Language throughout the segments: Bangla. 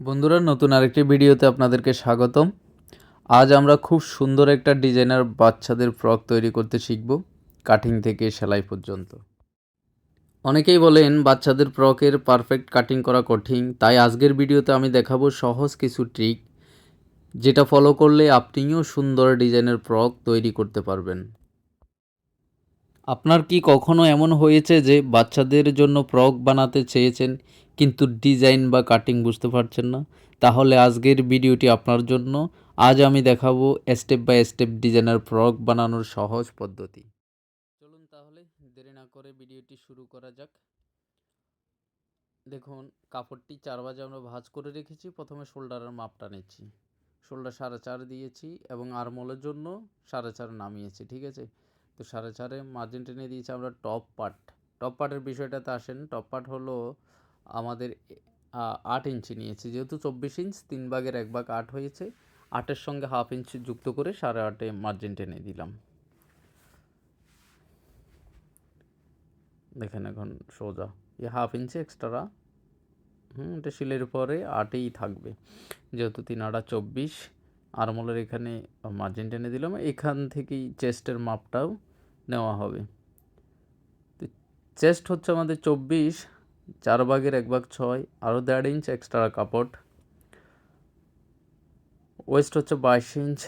বন্ধুরা, নতুন আরেকটি ভিডিওতে আপনাদেরকে স্বাগতম। আজ আমরা খুব সুন্দর একটা ডিজাইনার বাচ্চাদের ফ্রক তৈরি করতে শিখব, কাটিং থেকে সেলাই পর্যন্ত। অনেকেই বলেন, বাচ্চাদের ফ্রকের পারফেক্ট কাটিং করা কঠিন, তাই আজকের ভিডিওতে আমি দেখাবো সহজ কিছু ট্রিক, যেটা ফলো করলে আপনিও সুন্দর ডিজাইনের ফ্রক তৈরি করতে পারবেন। আপনার কি কখনো এমন হয়েছে যে বাচ্চাদের জন্য ফ্রক বানাতে চেয়েছেন, কিন্তু ডিজাইন বা কাটিং বুঝতে পারছেন না? তাহলে আজকের ভিডিওটি আপনার জন্য। আজ আমি দেখাবো step by step designer frock বানানোর সহজ পদ্ধতি। চলুন তাহলে দেরি না করে ভিডিওটি শুরু করা যাক। দেখুন, কাপড়টি চার বাজে আমরা ভাঁজ করে রেখেছি। প্রথমে শোল্ডারের মাপটা নিচ্ছি। শোল্ডার সাড়ে চার দিয়েছি এবং আরমোলের জন্য সাড়ে চার নামিয়েছি, ঠিক আছে? তো সাড়ে চারে মার্জিন টেনে দিয়েছি আমরা টপ পার্ট টপ পার্টের বিষয়টাতে আসেন। টপ পার্ট হলো আমাদের আট ইঞ্চি নিয়েছে। যেহেতু চব্বিশ ইঞ্চ তিন ভাগের এক ভাগ আট হয়েছে। আটের সঙ্গে হাফ ইঞ্চি যুক্ত করে সাড়ে আটে মার্জিন টেনে দিলাম। দেখেন এখন সোজা। এই হাফ ইঞ্চি এক্সট্রা হুম, এটা শিলের পরে আটেই থাকবে। যেহেতু তিন আটা চব্বিশ, আরমোলের এখানে মার্জিন টেনে দিলাম। এখান থেকেই চেস্টের মাপটাও নেওয়া হবে। তো চেস্ট হচ্ছে আমাদের চব্বিশ, চার ভাগের এক ভাগ ছয়, আরও দেড় ইঞ্চ এক্সট্রা কাপড়। ওয়েস্ট হচ্ছে বাইশ ইঞ্চ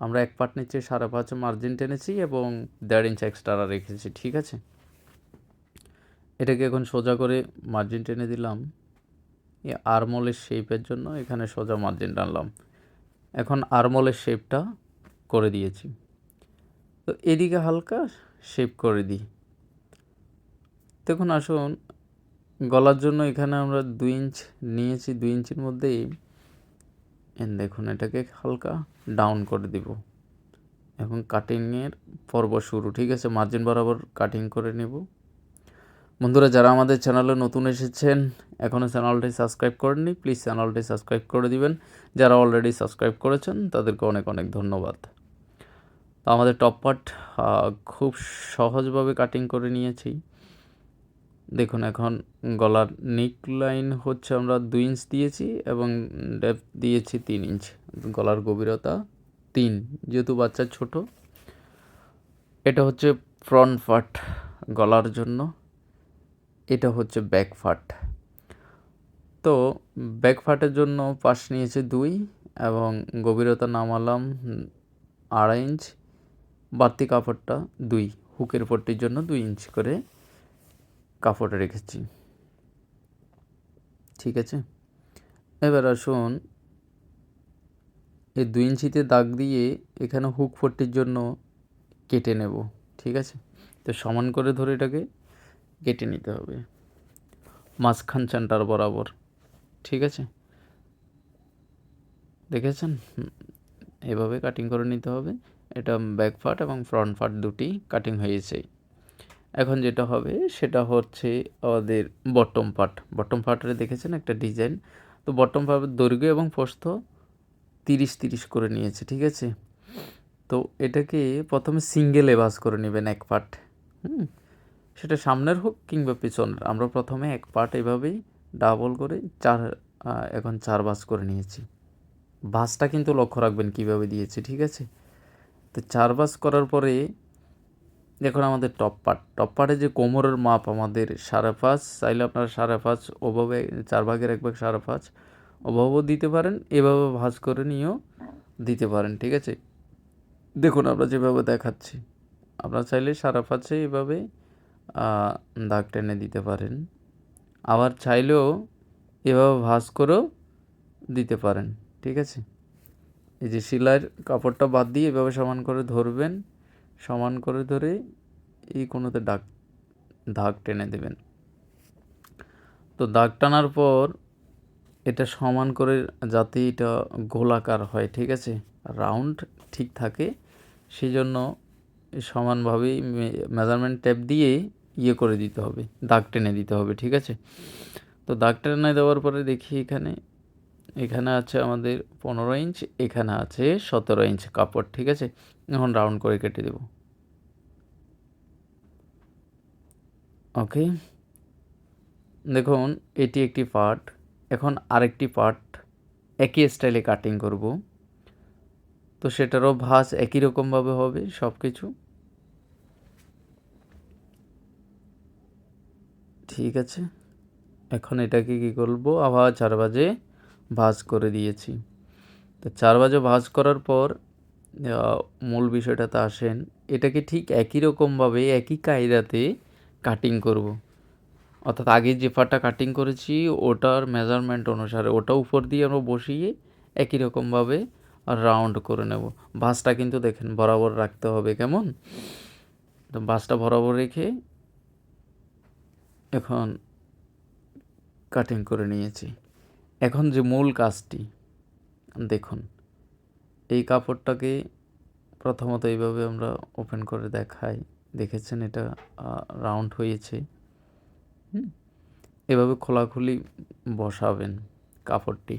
আমরা এক পাট নিচে সাড়ে পাঁচ মার্জিন টেনেছি এবং দেড় ইঞ্চ এক্সট্রা রেখেছি, ঠিক আছে? এটাকে এখন সোজা করে মার্জিন টেনে দিলাম। এই আরমোলের শেপের জন্য এখানে সোজা মার্জিন টানলাম। এখন আরমলের শেপটা করে দিয়েছি। তো এদিকে হালকা শেপ করে দিই। দেখুন, আসুন, গলার জন্য এখানে আমরা দুই ইঞ্চ নিয়েছি, দুই ইঞ্চির মধ্যেই দেখুন, এটাকে হালকা ডাউন করে দিব। এখন কাটিংয়ের পর্ব শুরু, ঠিক আছে? মার্জিন বরাবর কাটিং করে নেব। বন্ধুরা, যারা আমাদের চ্যানেলে নতুন এসেছেন এখনও চ্যানেলটি সাবস্ক্রাইব করেননি প্লিজ চ্যানেলটি সাবস্ক্রাইব করে দিবেন। যারা অলরেডি সাবস্ক্রাইব করেছেন, তাদেরকে অনেক অনেক ধন্যবাদ। আমাদের টপ পার্ট খুব সহজভাবে কাটিং করে নিয়েছি। দেখুন, এখন গলার নিক লাইন হচ্ছে আমরা দুই ইঞ্চ দিয়েছি এবং ডেপথ দিয়েছি তিন ইঞ্চ গলার গভীরতা তিন, যেহেতু বাচ্চা ছোট। এটা হচ্ছে ফ্রন্ট পার্ট গলার জন্য। এটা হচ্ছে ব্যাক ফাট তো ব্যাক ফাটের জন্য পাশ নিয়েছে দুই এবং গভীরতা নামালাম আড়াই ইঞ্চ বাড়তি কাপড়টা দুই হুকের পট্টির জন্য দুই ইঞ্চ করে কাপড় রেখেছি। ঠিক আছে? এবার আসুন, এই দুই ইঞ্চিতে দাগ দিয়ে এখানে হুক পট্টির জন্য কেটে নেব, ঠিক আছে? তো সমান করে ধরে এটাকে কেটে নিতে হবে। মাঝখান সেন্টার বরাবর, ঠিক আছে? দেখেছেন? এভাবে কাটিং করে নিতে হবে। এটা ব্যাক পার্ট এবং ফ্রন্ট পার্ট দুটি কাটিং হয়েছে। এখন যেটা হবে, সেটা হচ্ছে আমাদের বটম পার্ট বটম পার্টে দেখেছেন একটা ডিজাইন তো বটম পার্টের দৈর্ঘ্য এবং প্রস্থ তিরিশ তিরিশ করে নিয়েছে, ঠিক আছে? তো এটাকে প্রথমে সিঙ্গেলে বাস করে নেবেন এক পার্ট হুম? সেটা সামনের হোক কিংবা পিছনের। আমরা প্রথমে এক পার্ট এভাবেই ডাবল করে চার এখন চার বাস করে নিয়েছি। বাসটা কিন্তু লক্ষ্য রাখবেন কীভাবে দিয়েছি, ঠিক আছে? তো চার বাস করার পরে দেখুন আমাদের টপ পার্ট টপ পার্টে যে কোমরের মাপ আমাদের সাড়ে পাঁচ, চাইলে আপনারা সাড়ে পাঁচ, ওভাবে চার ভাগের এক ভাগ সাড়ে পাঁচ, ওভাবেও দিতে পারেন, এভাবে ভাজ করে নিয়েও দিতে পারেন, ঠিক আছে? দেখুন আমরা যেভাবে দেখাচ্ছি, আপনারা চাইলে সাড়ে পাঁচে এভাবে দাগ টেনে দিতে পারেন। আবার চাইলেও এভাবে ভাঁজ করেও দিতে পারেন, ঠিক আছে? এই যে সেলাইয়ের কাপড়টা বাদ দিয়ে এভাবে সমান করে ধরবেন, সমান করে ধরে এই কোনোতে দাগ দাগ টেনে দেবেন। তো দাগ টানার পর এটা সমান করে যাতে এটা গোলাকার হয়, ঠিক আছে? রাউন্ড ঠিক থাকে সেই জন্য সমানভাবেই মেজারমেন্ট ট্যাপ দিয়ে ইয়ে করে দিতে হবে, দাগ টেনে দিতে হবে, ঠিক আছে? তো দাগ টেনে দেওয়ার পরে দেখি এখানে এখানে আছে আমাদের পনেরো ইঞ্চ এখানে আছে সতেরো ইঞ্চ কাপড়, ঠিক আছে? এখন রাউন্ড করে কেটে দেব। ওকে দেখুন, এটি একটি পার্ট এখন আরেকটি পার্ট একই স্টাইলে কাটিং করব। তো সেটারও ভাঁজ একই রকমভাবে হবে সব কিছু ঠিক আছে? এখন এটাকে কী করব? আবার চার বাজে ভাঁজ করে দিয়েছি। তো চার বাজে ভাঁজ করার পর মূল বিষয়টাতে আসেন, এটাকে ঠিক একই রকমভাবে, একই কায়দাতে কাটিং করব। অর্থাৎ আগে যে পাটটা কাটিং করেছি, ওটার মেজারমেন্ট অনুসারে, ওটা উপর দিয়ে আমরা বসিয়ে একই রকমভাবে রাউন্ড করে নেব। বাসটা কিন্তু দেখেন বরাবর রাখতে হবে কেমন? তো বাসটা বরাবর রেখে এখন কাটিং করে নিয়েছি। এখন যে মূল কাজটি, দেখুন, এই কাপড়টাকে প্রথমত এইভাবে আমরা ওপেন করে দেখাই। দেখেছেন এটা রাউন্ড হয়েছে। এভাবে খোলাখুলি বসাবেন কাপড়টি।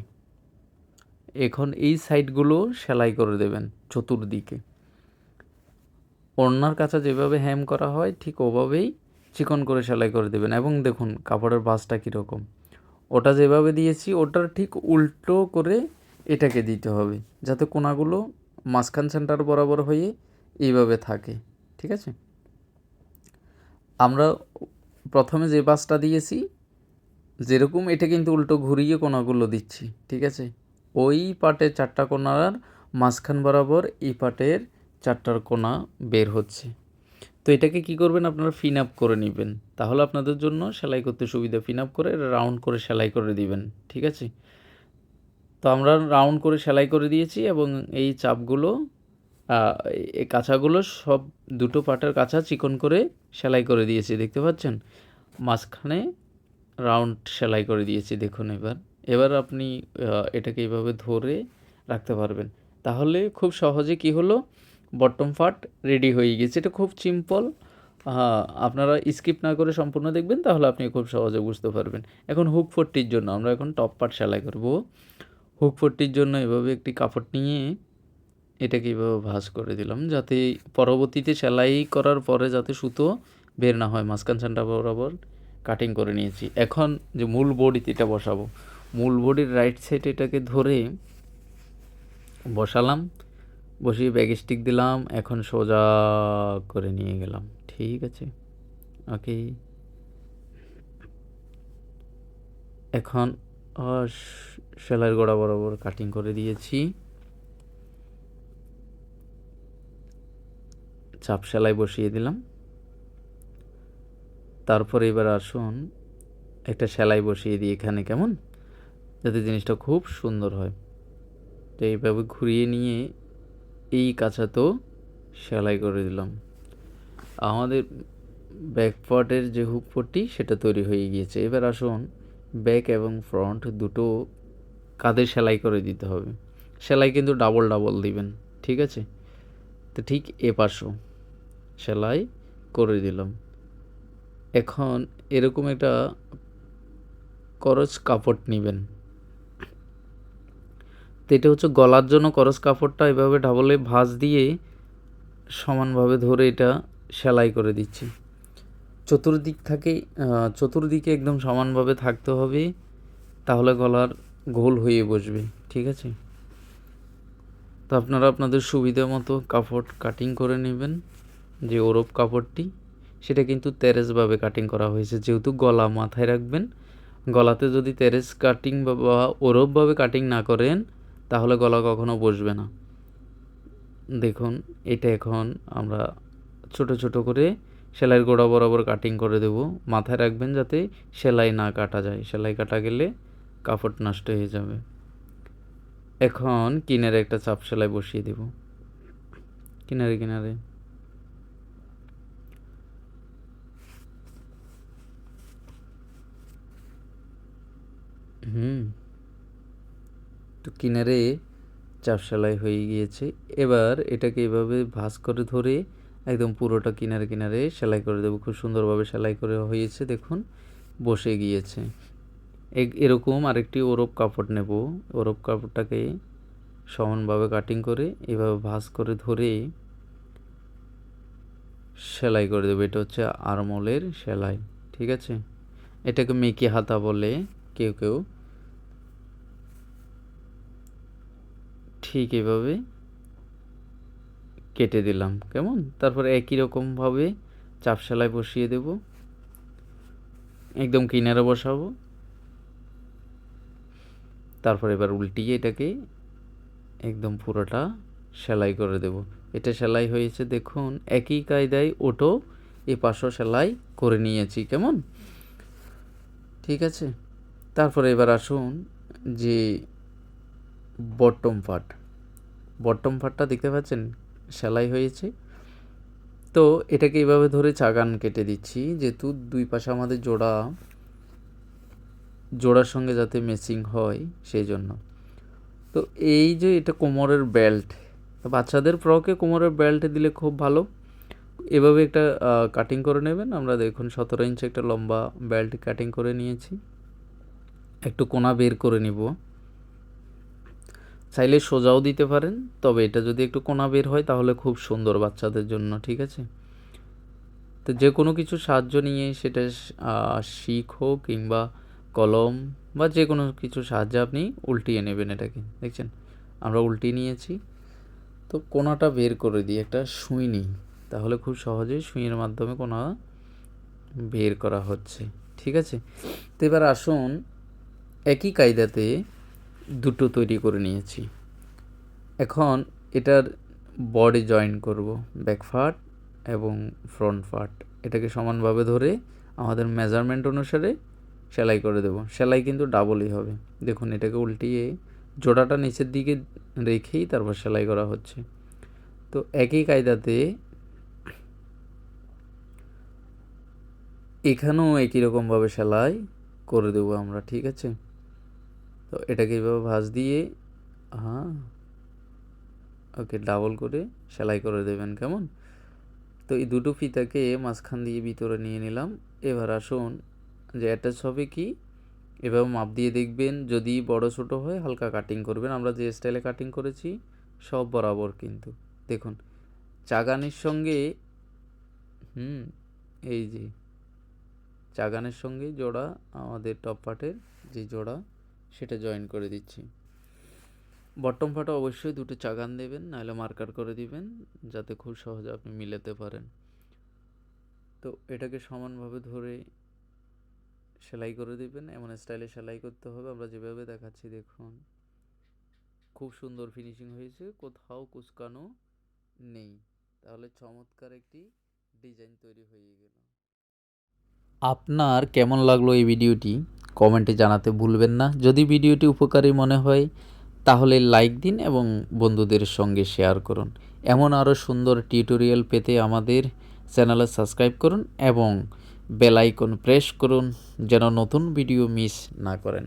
এখন এই সাইডগুলো সেলাই করে দেবেন চতুর্দিকে। ওড়নার কাছে যেভাবে হ্যাম করা হয়, ঠিক ওভাবেই চিকন করে সেলাই করে দেবেন। এবং দেখুন, কাপড়ের বাসটা কীরকম। ওটা যেভাবে দিয়েছি, ওটার ঠিক উল্টো করে এটাকে দিতে হবে, যাতে কোনাগুলো মাঝখান সেন্টার বরাবর হয়ে এইভাবে থাকে, ঠিক আছে? আমরা প্রথমে যে বাসটা দিয়েছি, যেরকম এটা কিন্তু উল্টো ঘুরিয়ে কোনাগুলো দিচ্ছি, ঠিক আছে? ওই পাটের চারটা কোনার মাঝখান বরাবর এই পাটের চারটার কোনা বের হচ্ছে। তো এটাকে কি করবেন? আপনারা ফিন আপ করে নেবেন। তাহলে আপনাদের জন্য সেলাই করতে সুবিধা। ফিন আপ করে রাউন্ড করে সেলাই করে দিবেন, ঠিক আছে? তো আমরা রাউন্ড করে সেলাই করে দিয়েছি এবং এই চাপগুলো এই কাঁচাগুলো সব দুটো পাটের কাঁচা চিকন করে সেলাই করে দিয়েছি, দেখতে পাচ্ছেন? মাঝখানে রাউন্ড সেলাই করে দিয়েছি, দেখুন এবার। এবার আপনি এটাকে এইভাবে ধরে রাখতে পারবেন। তাহলে খুব সহজে কি হলো? বটম পার্ট রেডি হয়ে গেছে। এটা খুব সিম্পল হ্যাঁ আপনারা স্কিপ না করে সম্পূর্ণ দেখবেন, তাহলে আপনি খুব সহজে বুঝতে পারবেন। এখন হুক ফোরটির জন্য আমরা এখন টপ পার্ট সেলাই করব। হুক ফোরটির জন্য এভাবে একটি কাপড় নিয়ে এটাকে এভাবে ভাঁজ করে দিলাম, যাতে পরবর্তীতে সেলাই করার পরে যাতে সুতো বের না হয়। মাঝখান সেন্টার বরাবর কাটিং করে নিয়েছি। এখন যে মূল বডিতে এটা বসাবো, মূল বডির রাইট সাইড এটাকে ধরে বসালাম। বসিয়ে ব্যাগ স্টিক দিলাম, এখন সোজা করে নিয়ে গেলাম। ঠিক আছে? ওকে এখন সেলাইয়ের গোড়া বরাবর কাটিং করে দিয়েছি। চাপ সেলাই বসিয়ে দিলাম। তারপর এবার আসুন, একটা সেলাই বসিয়ে দিই এখানে কেমন? যাতে জিনিসটা খুব সুন্দর হয়। তো এইভাবে ঘুরিয়ে নিয়ে এই কাঁচাতেও সেলাই করে দিলাম। আমাদের ব্যাক যে হুক পট্টি সেটা তৈরি হয়ে গিয়েছে। এবার আসুন ব্যাক এবং ফ্রন্ট দুটো কাঁধে সেলাই করে দিতে হবে। সেলাই কিন্তু ডাবল ডাবল দিবেন, ঠিক আছে? তো ঠিক এ পাশও সেলাই করে দিলাম। এখন এরকম একটা করচ কাপড় নেবেন। তো এটা হচ্ছে গলার জন্য করচ কাপড়টা এভাবে ডাবলে ভাঁজ দিয়ে সমানভাবে ধরে এটা সেলাই করে দিচ্ছি। চতুর্দিক থেকে চতুর্দিকে একদম সমানভাবে থাকতে হবে, তাহলে গলার গোল হয়ে বসবে, ঠিক আছে? তো আপনারা আপনাদের সুবিধা মতো কাপড় কাটিং করে নেবেন, যে ওরব কাপড়টি, সেটা কিন্তু তেরেসভাবে কাটিং করা হয়েছে, যেহেতু গলা মাথায় রাখবেন। গলাতে যদি তেরেস কাটিং বা ওরবভাবে কাটিং না করেন তাহলে গলা কখনো বসবে না। দেখুন, এটা এখন আমরা ছোট ছোট করে সেলাইয়ের গোড়া বরাবর কাটিং করে দেব। মাথায় রাখবেন যাতে সেলাই না কাটা যায়। সেলাই কাটা গেলে কাপড় নষ্ট হয়ে যাবে। এখন কিনারে একটা চাপ সেলাই বসিয়ে দেব। কিনারে কিনারে। হুম। তো কিনারে চাপ সেলাই হয়ে গিয়েছে। এবার এটাকে এভাবে ভাঁজ করে ধরে একদম পুরোটা কিনারে কিনারে সেলাই করে দেবো। খুব সুন্দরভাবে সেলাই করে হয়েছে, দেখুন, বসে গিয়েছে। এরকম আরেকটি ওরব কাপড় নেব। ওরব কাপড়টাকে সমানভাবে কাটিং করে এভাবে ভাঁজ করে ধরে সেলাই করে দেবো। এটা হচ্ছে আরমলের সেলাই, ঠিক আছে? এটাকে মেকি হাতা বলে কেউ কেউ। ঠিক এভাবে কেটে দিলাম, কেমন? তারপর একই রকমভাবে চাপ সেলাই বসিয়ে দেব। একদম কিনারে বসাবো। তারপর এবার উল্টিয়ে এটাকে একদম পুরোটা সেলাই করে দেব। এটা সেলাই হয়েছে, দেখুন, একই কায়দায় ওটো এ পাশও সেলাই করে নিয়েছি, কেমন? ঠিক আছে? তারপরে এবার আসুন যে বটম পার্ট বটম পার্টটা দেখতে পাচ্ছেন? সেলাই হয়েছে। তো এটাকে এইভাবে ধরে চাগান কেটে দিচ্ছি, যেহেতু দুই পাশে আমাদের জোড়া, জোড়ার সঙ্গে যাতে মেসিং হয় সেই জন্য। তো এই যে এটা কোমরের বেল্ট বাচ্চাদের ফ্রকে কোমরের বেল্ট দিলে খুব ভালো। এভাবে একটা কাটিং করে নেবেন। আমরা দেখুন সতেরো ইঞ্চি একটা লম্বা বেল্ট কাটিং করে নিয়েছি। একটু কোনা বের করে নিব। চাইলে সোজাও দিতে পারেন, তবে এটা যদি একটু কোনা বের হয় তাহলে খুব সুন্দর বাচ্চাদের জন্য, ঠিক আছে? তো যে কোনো কিছু সাহায্য নিয়ে সেটা শিখ কিংবা কলম বা যে কোনো কিছু সাহায্যে আপনি উল্টিয়ে নেবেন এটাকে, দেখছেন? আমরা উল্টিয়ে নিয়েছি। তো কোনাটা বের করে দিই, একটা সুই নিই তাহলে খুব সহজেই সুইয়ের মাধ্যমে কোনা বের করা হচ্ছে, ঠিক আছে? তো এবার আসুন একই কায়দাতে দুটো তৈরি করে নিয়েছি। এখন এটার বডি জয়েন করব ব্যাক ফাট এবং ফ্রন্ট ফাট এটাকে সমানভাবে ধরে আমাদের মেজারমেন্ট অনুসারে সেলাই করে দেব। সেলাই কিন্তু ডাবলই হবে। দেখুন, এটাকে উল্টিয়ে জোড়াটা নিচের দিকে রেখেই তারপর সেলাই করা হচ্ছে। তো একই কায়দাতে এখানেও একই রকমভাবে সেলাই করে দেবো আমরা, ঠিক আছে? তো এটাকে এইভাবে ভাঁজ দিয়ে হ্যাঁ ওকে ডাবল করে সেলাই করে দেবেন কেমন? তো এই দুটো ফিতাকে মাঝখান দিয়ে ভিতরে নিয়ে নিলাম। এবার আসুন, যে অ্যাটাচ হবে কি? এভাবে মাপ দিয়ে দেখবেন, যদি বড় ছোট হয় হালকা কাটিং করবেন। আমরা যে স্টাইলে কাটিং করেছি, সব বরাবর কিন্তু। দেখুন, চাগানের সঙ্গে, হুম, এই যে, চাগানের সঙ্গে জোড়া, আমাদের টপ পার্টের যে জোড়া সেটা জয়েন করে দিচ্ছি। বটম ফাটা অবশ্যই দুটো চাগান দেবেন, নাহলে মার্কার করে দিবেন, যাতে খুব সহজে আপনি মিলাতে পারেন। তো এটাকে সমানভাবে ধরে সেলাই করে দিবেন, এমন স্টাইলে সেলাই করতে হবে। আমরা যেভাবে দেখাচ্ছি, দেখুন। খুব সুন্দর ফিনিশিং হয়েছে, কোথাও কুচকানো নেই। তাহলে চমৎকার একটি ডিজাইন তৈরি হয়ে গেল। আপনার কেমন লাগল এই ভিডিওটি? কমেন্টে জানাতে ভুলবেন না। যদি ভিডিওটি উপকারী মনে হয়, তাহলে লাইক দিন এবং বন্ধুদের সঙ্গে শেয়ার করুন। এমন আরও সুন্দর টিউটোরিয়াল পেতে আমাদের চ্যানেলে সাবস্ক্রাইব করুন এবং বেলাইকন প্রেস করুন যেন নতুন ভিডিও মিস না করেন।